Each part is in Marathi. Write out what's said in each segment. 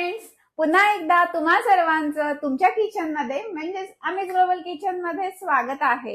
फ्रेंड्स पुन्हा एकदा तुम्हा सर्वांचं तुमच्या किचनमध्ये म्हणजेच आम्ही ग्लोबल किचनमध्ये स्वागत आहे.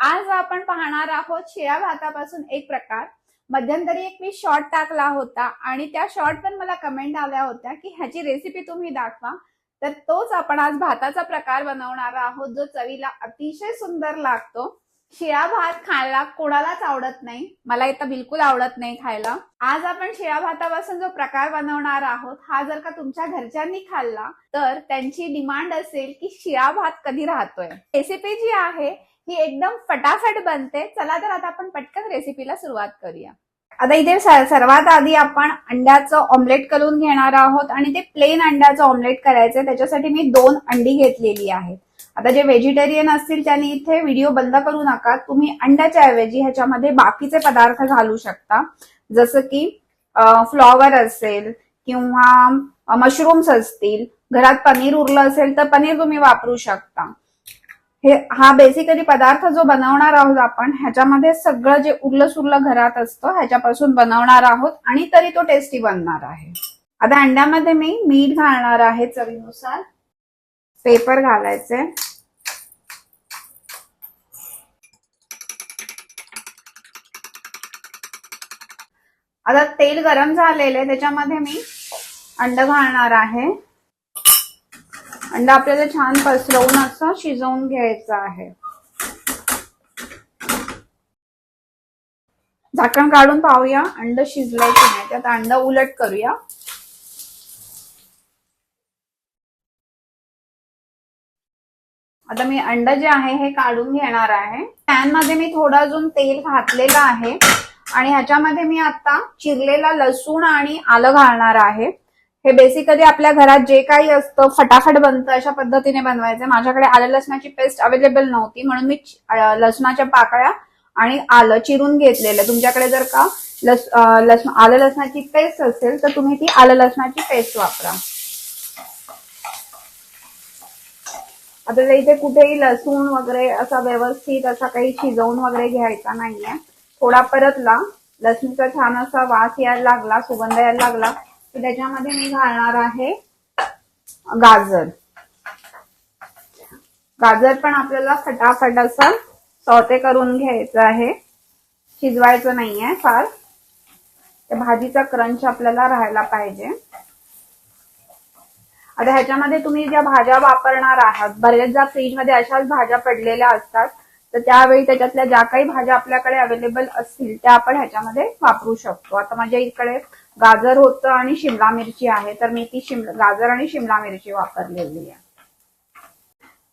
आज आपण पाहणार आहोत शिळ्या भातापासून एक प्रकार. मध्यंतरी एक मी शॉर्ट टाकला होता आणि त्या शॉर्ट पण मला कमेंट आल्या होत्या की ह्याची रेसिपी तुम्ही दाखवा. तर तोच आपण आज भाताचा प्रकार बनवणार आहोत जो चवीला अतिशय सुंदर लागतो. शिळा भात खायला कोणालाच आवडत नाही. मला इथं बिलकुल आवडत नाही खायला. आज आपण शिळा भातापासून जो प्रकार बनवणार आहोत हा जर का तुमच्या घरच्यांनी खाल्ला तर त्यांची डिमांड असेल की शिळा भात कधी राहतोय. रेसिपी जी आहे ही एकदम फटाफट बनते. चला तर आता आपण पटकन रेसिपीला सुरुवात करूया. आता इथे सर्वात आधी आपण अंड्याचं ऑमलेट करून घेणार आहोत आणि ते प्लेन अंड्याचं ऑमलेट करायचं त्याच्यासाठी मी दोन अंडी घेतलेली आहेत. आता जे व्हेजिटेरियन असतील त्यांनी इथे व्हिडिओ बंद करू नका. तुम्ही अंड्याच्या ऐवजी ह्याच्यामध्ये बाकीचे पदार्थ घालू शकता. जसं की फ्लॉवर असेल किंवा मशरूम्स असतील घरात पनीर उरलं असेल तर पनीर तुम्ही वापरू शकता. हे हा बेसिकली पदार्थ जो बनवणार आहोत आपण ह्याच्यामध्ये सगळं जे उरलं सुरलं घरात असतं ह्याच्यापासून बनवणार आहोत आणि तरी तो टेस्टी बनणार आहे. आता अंड्यामध्ये मी मीठ घालणार आहे चवीनुसार. पेपर घालायचे. आता तेल गरम झालेलं आहे त्याच्यामध्ये मी अंड घालणार आहे. अंड आपल्याला छान पसरवून असं शिजवून घ्यायचं आहे. झाकण काढून पाहूया अंड शिजलंय की नाही त्यात अंड उलट करूया. आता मी अंड जे आहे हे काढून घेणार आहे. पॅनमध्ये मी थोडं अजून तेल घातलेलं आहे. आणि ह्याच्यामध्ये मी आता चिरलेला लसूण आणि आलं घालणार आहे. हे बेसिकली आपल्या घरात जे काही असतं फटाफट बनतं अशा पद्धतीने बनवायचं. माझ्याकडे आलं लसणाची पेस्ट अवेलेबल नव्हती म्हणून मी लसणाच्या पाकळ्या आणि आलं चिरून घेतलेलं. तुमच्याकडे जर का लस लस आलं लसणाची पेस्ट असेल तर तुम्ही ती आलं लसणाची पेस्ट वापरा. आता इथे कुठेही लसूण वगैरे असा व्यवस्थित असा काही शिजवून वगैरे घ्यायचा नाहीये. थोडा परतला. लसणीचा छान असा वास यायला लागला सुगंध यायला लागला. की त्याच्यामध्ये मी घालणार आहे गाजर. गाजर पण आपल्याला फटाफट असं सौते करून घ्यायचं आहे. शिजवायचं नाहीये फार. भाजीचा क्रंच आपल्याला राहायला पाहिजे. आता ह्याच्यामध्ये तुम्ही ज्या भाज्या वापरणार आहात बऱ्याचदा फ्रीजमध्ये अशाच भाज्या पडलेल्या असतात तर त्यावेळी त्याच्यातल्या ज्या काही भाज्या आपल्याकडे अवेलेबल असतील त्या आपण ह्याच्यामध्ये वापरू शकतो. आता माझ्या इकडे गाजर होतं आणि शिमला मिरची आहे तर मी ती शिमला गाजर आणि शिमला मिरची वापरलेली आहे.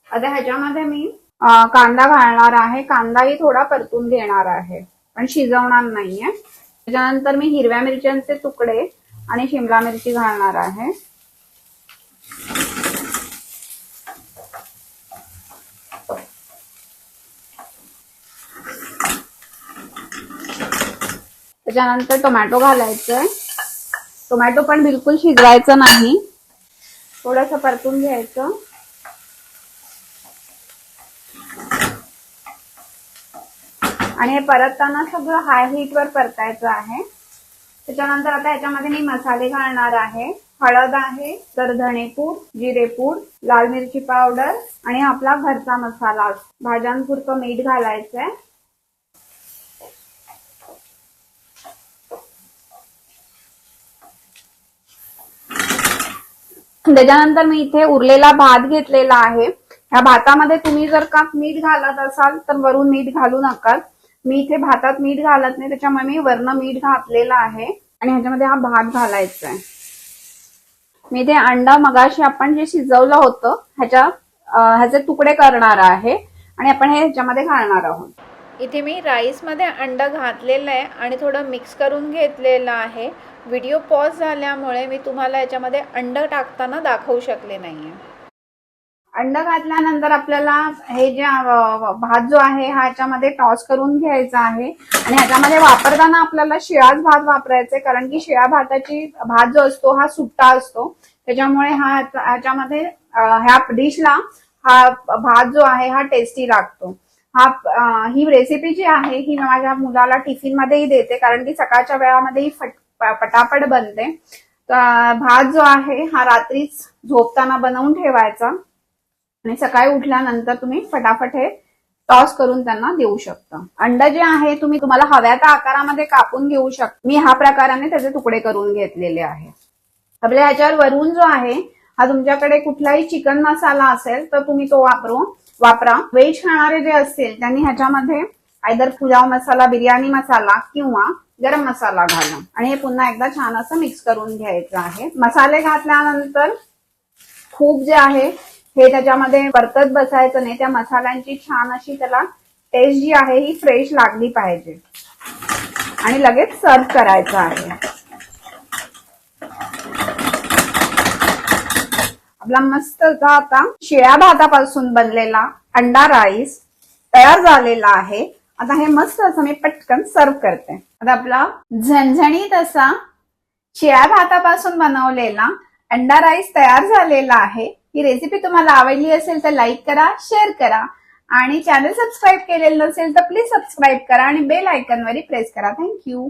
आता ह्याच्यामध्ये मी कांदा घालणार आहे. कांदाही थोडा परतून घेणार आहे पण शिजवणार नाहीये. त्याच्यानंतर मी हिरव्या मिरच्यांचे तुकडे आणि शिमला मिरची घालणार आहे. त्याच्यानंतर टोमॅटो घालायचंय. टोमॅटो पण बिलकुल शिजवायचं नाही. थोडस परतून घ्यायचं. आणि हे परतताना सगळं हाय हीट वर परतायचं आहे. त्याच्यानंतर आता याच्यामध्ये मी मसाले घालणार आहे. हळद आहे तर धणेपूड जिरेपूड लाल मिरची पावडर आणि आपला घरचा मसाला. भाज्यांपुरतं मीठ घालायचंय. त्याच्यानंतर मी इथे उरलेला भात घेतलेला आहे. या भातामध्ये तुम्ही जर का मीठ घालत असाल तर वरून मीठ घालू नका. मी इथे भातात मीठ घालत नाही त्याच्यामुळे मी वरनं मीठ घातलेलं आहे. आणि ह्याच्यामध्ये हा भात घालायचा आहे मी इथे अंडा मगाशी आपण जे शिजवलं होतं ह्याच्या ह्याचे तुकडे करणार आहे. आणि आपण हे ह्याच्यामध्ये घालणार आहोत. इथे मी राईसमध्ये अंड घातलेलं आहे आणि थोडं मिक्स करून घेतलेलं आहे. व्हिडिओ पॉज झाल्यामुळे मी तुम्हाला याच्यामध्ये अंड टाकताना दाखवू शकले नाही आहे अंड घातल्यानंतर आपल्याला हे जे भात जो आहे हा ह्याच्यामध्ये टॉस करून घ्यायचा आहे. आणि ह्याच्यामध्ये वापरताना आपल्याला शिळाच भात वापरायचा आहे कारण की शिळा भाताची भात जो असतो हा सुट्टा असतो. त्याच्यामुळे हा याच्यामध्ये ह्याच्यामध्ये ह्या डिशला हा भात जो आहे हा टेस्टी लागतो. हा ही रेसिपी जी आहे ही माझ्या मुलाला टिफिन मध्येही देते कारण की सकाळच्या वेळामध्येही पटापट बनते. भात जो आहे हा रात्रीच झोपताना बनवून ठेवायचा. आणि सकाळी उठल्यानंतर तुम्ही फटाफट हे टॉस करून त्यांना देऊ शकता. अंड जे आहे तुम्ही तुम्हाला हव्या त्या आकारामध्ये कापून घेऊ शकता मी ह्या प्रकाराने त्याचे तुकडे करून घेतलेले आहे. आपल्या ह्याच्यावर वरून जो आहे हा तुमच्याकडे कुठलाही चिकन मसाला असेल तर तुम्ही तो वापरू वापरा. व्हेज खाणारे जे असतील त्यांनी ह्याच्यामध्ये आयदर पुलाव मसाला बिर्याणी मसाला किंवा गरम मसाला घाला. आणि हे पुन्हा एकदा छान असं मिक्स करून घ्यायचं आहे. मसाले घातल्यानंतर खूप जे आहे हे त्याच्यामध्ये परतत बसायचं नाही. त्या मसाल्यांची छान अशी त्याला टेस्ट जी आहे ही फ्रेश लागली पाहिजे. आणि लगेच सर्व करायचं आहे. आपला मस्त आता शिळ्या भातापासून बनलेला अंडा राईस तयार झालेला आहे. आता हे मस्त असं मी पटकन सर्व करते. आता आपला झणझणीत असा शिळ्या भातापासून बनवलेला अंडा राईस तयार झालेला आहे. ही रेसिपी तुम्हाला आवडली असेल तर लाईक करा शेअर करा आणि चॅनल सबस्क्राईब केलेलं नसेल तर प्लीज सबस्क्राईब करा आणि बेल आयकॉनवरही प्रेस करा. Thank you